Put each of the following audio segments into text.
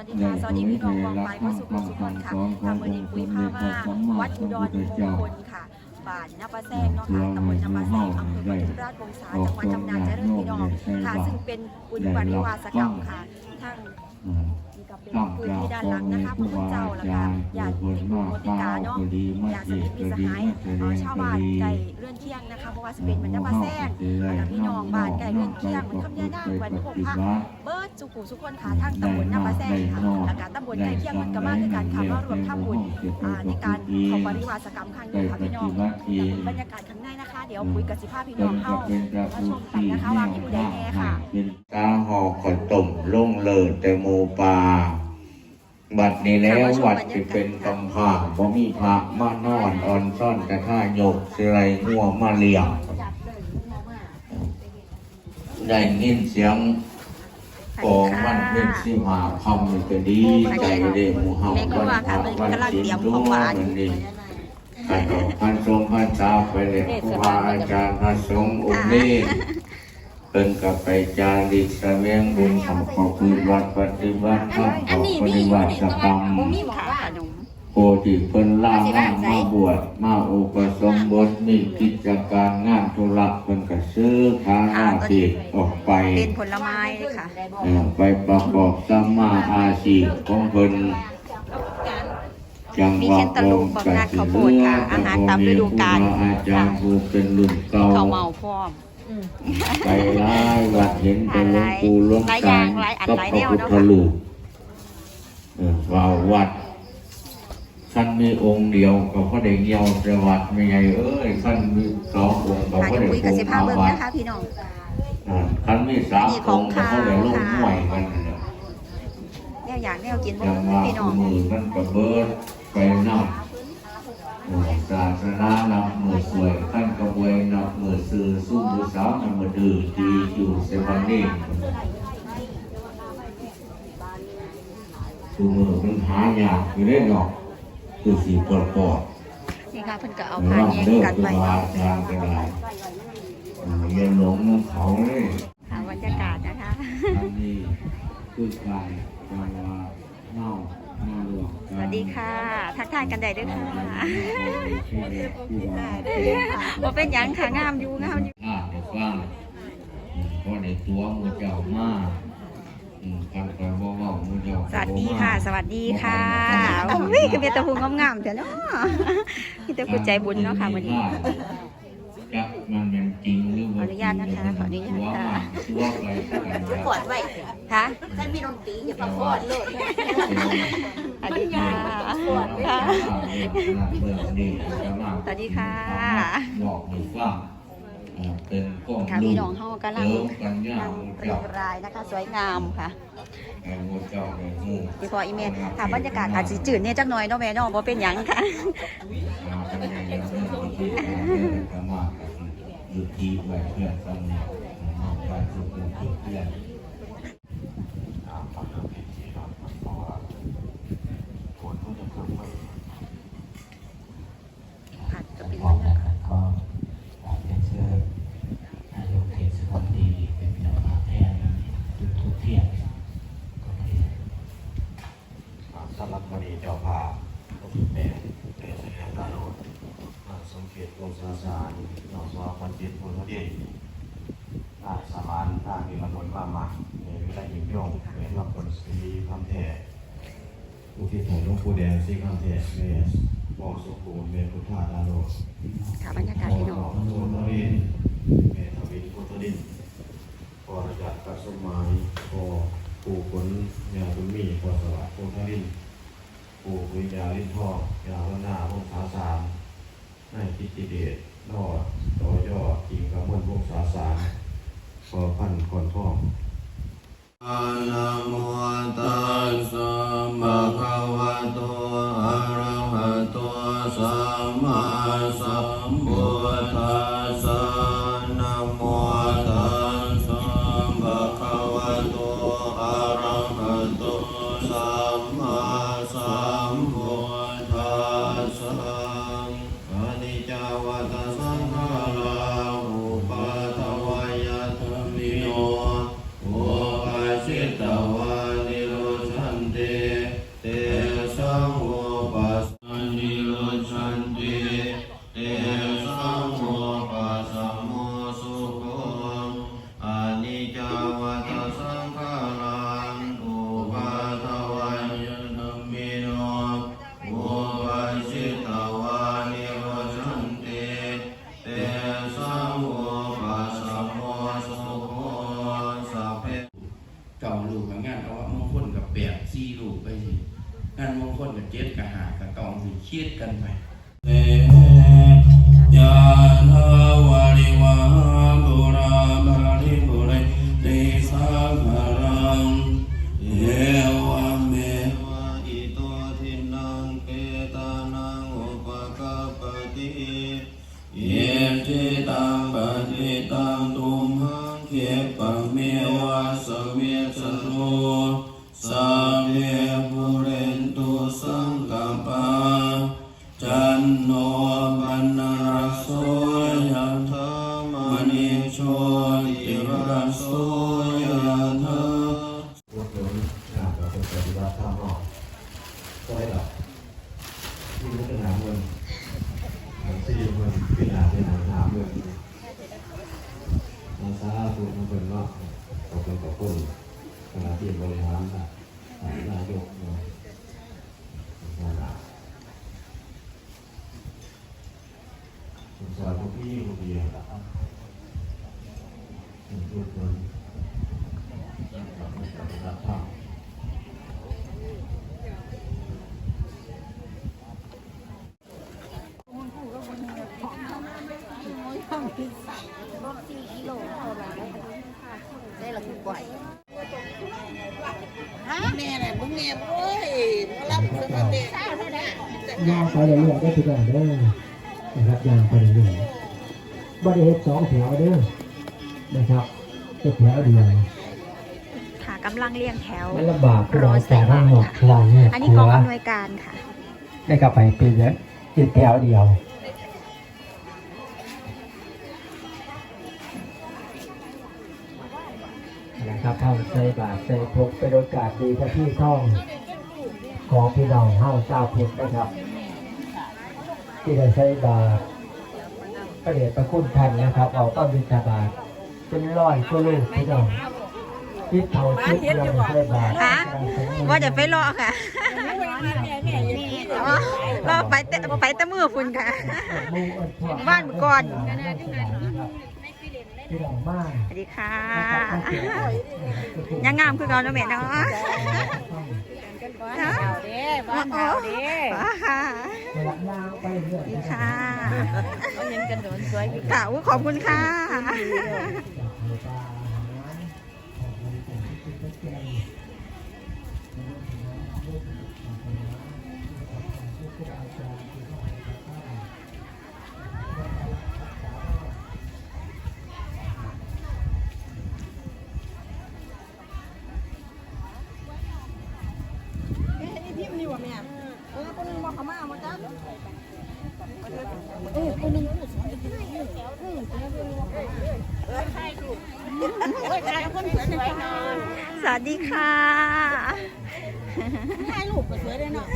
วัสดีค่ะสวัสดีพี่น้องกองไปพระสุขสุขคนค่ะทางมือนี้ปุ้ยพามาวัดอุดรมงคลค่ะบ้านนาปะแซงเนาะค่ะตำบลนาปะแซงอำเภอปทุมราชวงศาจังหวัดจำนาเจริญพี่น้องค่ะ ซึ่งเป็นบุญปริวาสกรรมค่ะทั้งนี่ก็เป็นปืนที่ด้านหลังนะคะพระคุณเจ้าแล้วก็ญาติโยมโมติกาเนาะญาติสนิทมิตรสหายเอ่อชาวบ้านไก่เลื่อนเที่ยงนะคะเพราะว่าสิเป็นเหมือนนาปะแซงแล้วพี่น้องบ้านไก่เลื่อนเที่ยงมันคำยานาควันพวกพระเบิร์ ดสุขุสุขคนค่ะทางตำบลนาปะแซงค่ะและการตำบลใกล้เคียงมันก็มาด้วยกันค่ะมารวมทำบุญอ่าในการเขาปริวาสกรรมครั้งนี้ค่ะพี่น้องบรรยากาศข้างในนะคะ เดี๋ยวคุยกับสิภาพพี่น้องเข้ามาชมกันนะคะว่ามีผู้ใดแน่ค่ะตาหอกขนต้มล่งเลิศแต่หมูปลาบัดนี้แล้ววัดที่เป็นกำพร้าบ่มีพระมานอนอ่อนซ่อนแต่ท่าโยกสิไรงัวมาเลี้ยงได้ยินเสียง กองวันเป็นสิมาคำนี่ก็ดีใจเด้หมู่เฮาแม่ก็ว่าค่ะมันกำลังเตรียมของหวานนดีให้เอพันทรงพันตาไปเลยครูบาอาจารย์พระสงฆ์องค์นี้เป็นกับไปจาริกแสวงบุญของขอบคุณวัดปฏิบัติธรรมขอปฏิบัติกรรม มีค่ะขนมโพธิเพิ่นล่ามามาบวชมาอุปสมบทมีกิจการงานธุระเพิ่นก็ซื้อค้าอาชีพออกไปเป็นผลไม้ค่ะเอ่อไปประกอบสัมมาอาชีพของเพิ่นจังมีหวะเช่นตะลุบักนัดข้าวโพดค่ะอาหารตามฤดูกาลครูบอาจารย์ผู้เป็นรุ่นเก่าข้าวเมาพร้อมไปหลายวัดเห็นเป็นหลวงปู่หลวงหลายอตาย่างหลายอันก็หลายพแนระวพุทเนาะธรูปเออว่าวัด ท่านมีองค์เดียวก็พระได้เงียวแต่วัดไม่ใหญ่เอ้ยท่านมีสององค์ก็ค่ะพระเดี๋ยวได้คุยกับสิภาพมาเบิ่งวัดนะคะพี่น้องอ่าท่านมีสามมีขอองงค์ก็ข้าวพระได้ลงค่ะห่วยกันเนี่ยแนวอยากแนวกินบ่จังว่าพี่น้องมือมันก็เบิดไปนำเออศาสนานับมือสวยท่านกระบวยนับมือซื้อสู้มือสาวนับมือดื้อดีอยู่เซบันนี่คือมือมันหายากอยู่ได้ดอก คือสีปอดปอดนี่ค่ะเพิ่นก็เอาๆผ้าร่างแยงเลิกกันคือไว้มาทางก็ได้เอออย่าหลงน้ำเขาเลยค่ะบรรยากาศนะคะอันนี้คือการจังว่าเน่าหน้าหลวงสวัสดีค่ะ ทักทายกันได้ด้วยค่ะว่าเป็นหยังค่ะงามอยู่งามอยู่อ่าเดี๋ยวฟังอืมเพราะในตัวมือเจ้ามาอืมกั สวัสดีค่ะ สวัสดีค่ะโอ้ยคือเป็นตะพุงงามๆแต่เนาะมีแต่ผู้ใจบุญเนาะค่ะวันนี้จักมันเป็นจริงหรือว่าขออนุญาตนะคะขออนุญาตค่ะตัวไปกันแล้วกดไว้ค่ะถ้ามีดนตรีอย่าประกอดเลยสวัสดีค่ะค่ะสวัสดีค่ะบอกให้ฟังอ่า เป็นกล้องค่ะพี่น้องเฮากำลังเสริมกันยาวเรียเจ้างรายนะคะ สวยงามค่ะไอ้งูเจ้าไอ้งูพี่พออีเมลค่ะบรรยากาศอาจจะจืดเนี่ยจักหน่อยเนาะแม่เนาะบ่เป็นหยังค่ะมากันใหญ่ๆเรื่องที่ธรรมะอยู่ที่ไว้เพื่อนสำเนียงมาไปสุขเพื่อน ค่ะจะเป็น พร้อมกันก็อยากจะเชิญนายกเทศมนตรีเป็นพี่น้องมาแทนทุกทุกๆเที่ยงก็ไม่ สำหรับวันนี้เจ้าภาพก็คือแม่เป็นสถานตาโลดมาสมเกียรติวงศาสารนอกสวาพันจิตพุทธเดชนายสมานนายมีมนต์มามาในวิไลยิ่งยงเป็นรับผลสีคำแท้ผู้ที่ถูกหลวงปู่แดงสีคำแท้เมสบองสุขุมเมพุทธาดาโลค่ะบรรยากาศพี่น้องพุทธรินเมธวินพุทธรินพอระจัดกัสมายพอปู่ผลยาบุญมีพอสวัสดิ์พุทธริน ปู่วิญญาลินพ่อยาวนาพงษาสามในกิติเดชนอดต่อยอดจริงกำมลพงษาสารขอพันคนท่องนะโมตัสสะภะคะวะโต ขอบคุณขอบคุณะที่บริหารนะนายกนาะนั่นะผมสอนพวกพี่พวกพี่อะทุกคนปฏิบัติธรรมได้ละทุกบ่อยแม่น่ะมึงแม่โอ้ยมารั บเพิ่นมาเด็กยางไปเรื่อยๆได้ทุกอย่างเด้อนะครับยางไปเรื่อยๆบริเวณสองแถวเด้อนะครับเป็นแถวเดียวค่ะกำลังเรียงแถวมันลำบากคือเราแต่ทางหอกคลองเนี่ยอันนี้กองอำนวยการค่ะ ได้กลับไปเป็นแล้วเป็นแถวเดียว นะครับเท่าใส่บาทใส่พกเป็นโอกาสดีถ้าพี่ท่องของพี่น้องเฮาเจ้าเพชรนะครับ ที่ได้ใช้บาทพระเดชพระคุณท่านนะครับเอาต้นบิณฑบาตเป็นร้อยก็ลูกพี่น้องคิดเท่าคิดเราได้ใช้บาทฮะว่าจะไปรอค่ะอ๋อรอไปแต่ไปแต่มือคุณค่ะบ้านก่อน พี่น้องมากสวัสดีค่ะยังงามคือเราเนาะแม่เนาะบ้านเฮาเด้บ้านเฮาเด้ค่ะเวลายาวไปเรื่อยๆค่ะเขาเห็นกันโดนสวยอยู่ค่ะอุ๊ยขอบคุณค่ะ สวัสดีค่ะถ่ายรูปก็สวยได้เนาะ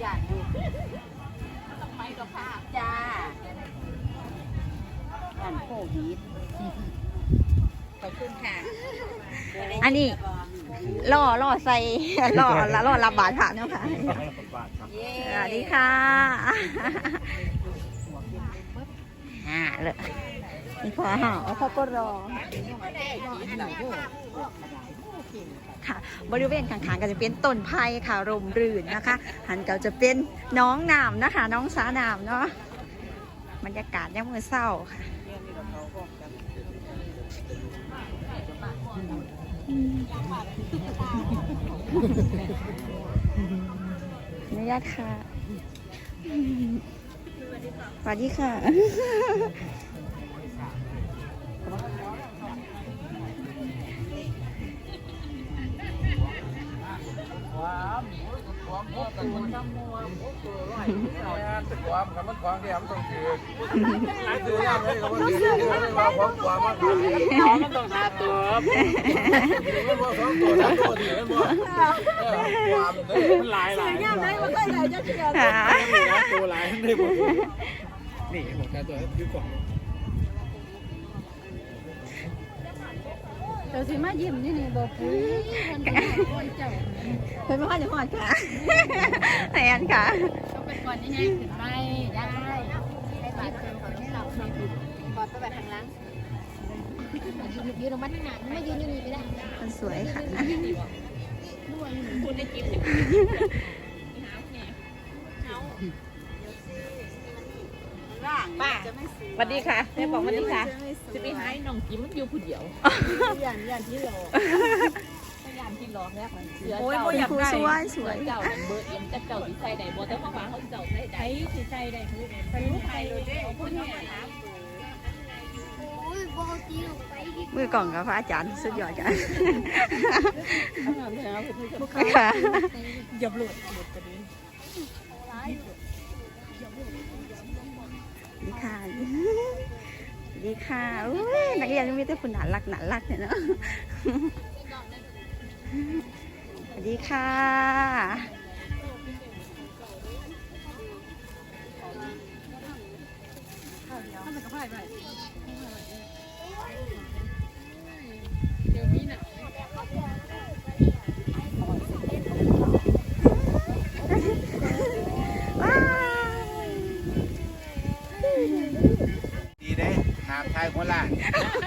อยากอยู่ต้องไปกับภาพจ้าบ้านโควิด ขอบคุณค่ะอันนี้ล่อล่อใส่ล่อล่อรับบาดผ่านเนาะค่ะเย้สวัสดีค่ะฮ่าเลยนี่พอห่าเขาก็รอค่ะบริเวณข้างๆก็จะเป็นต้นไผ่ค่ะร่มรื่นนะคะ หันก็จะเป็นน้องน้ำนะคะ น้องสาน้ำเนาะบรรยากาศยามมือเศร้าค่ะ อนุญาตค่ะสวัสดีค่ะ ว้าว ความกับมันความที่ทำต้องคือคือยังไงกับมันคือความความความมันมันต้องหาตัวมันบอกสองตัวสามตัวดีมันบอกความมันหลายหลายย่ามได้บ่เคยได้จักเทื่อตัวหลายได้หมดนี่บอกการตัวยืดกว่า เจ้าสิมายิ้มนี่นี่บอกปุ้ยมันเป็นคนเจ้าเพิ่นบ่ว่าจะหอดค่ะแทนค่ะต้อเป็นก่อนยังไงถึงไปได้ให้บาดเจ็ของที่เราทำก่อนไปแบบทางล้างยืนลงมาทางหน้าไม่ยืนอยู่นี่ไม่ได้มันสวยค่ะด้วยคุได้กิน ป้าสวัสดีค่ะแม่บอกสวัสดีค่ะ จะไปหาน้องกิมมันอยู่ผู้เดียวยันยันที่รอพยายามที่รอแม่ของเสือโอ้ยเจ้าโบอยากได้สวยสวยเจ้าเบอร์เอ็มแต่เจ้าสิใส่ได้บ่แต่พ่อหมาเขาเจ้าใส่ได้สิใส่ได้คือเป็นลูกไทยเลยเด้คนนี้มือกล่องกับพระอาจารย์สุดยอดกันค่ะอย่าหลุดหลุดกันนี้ ดีค่ะสวัสดีค่ะอุ้ยนักเรียนมีแต่คนหน่ารักน่ารักเนี่ยเนาะสวัสดีค่ะว้ น้ำชาย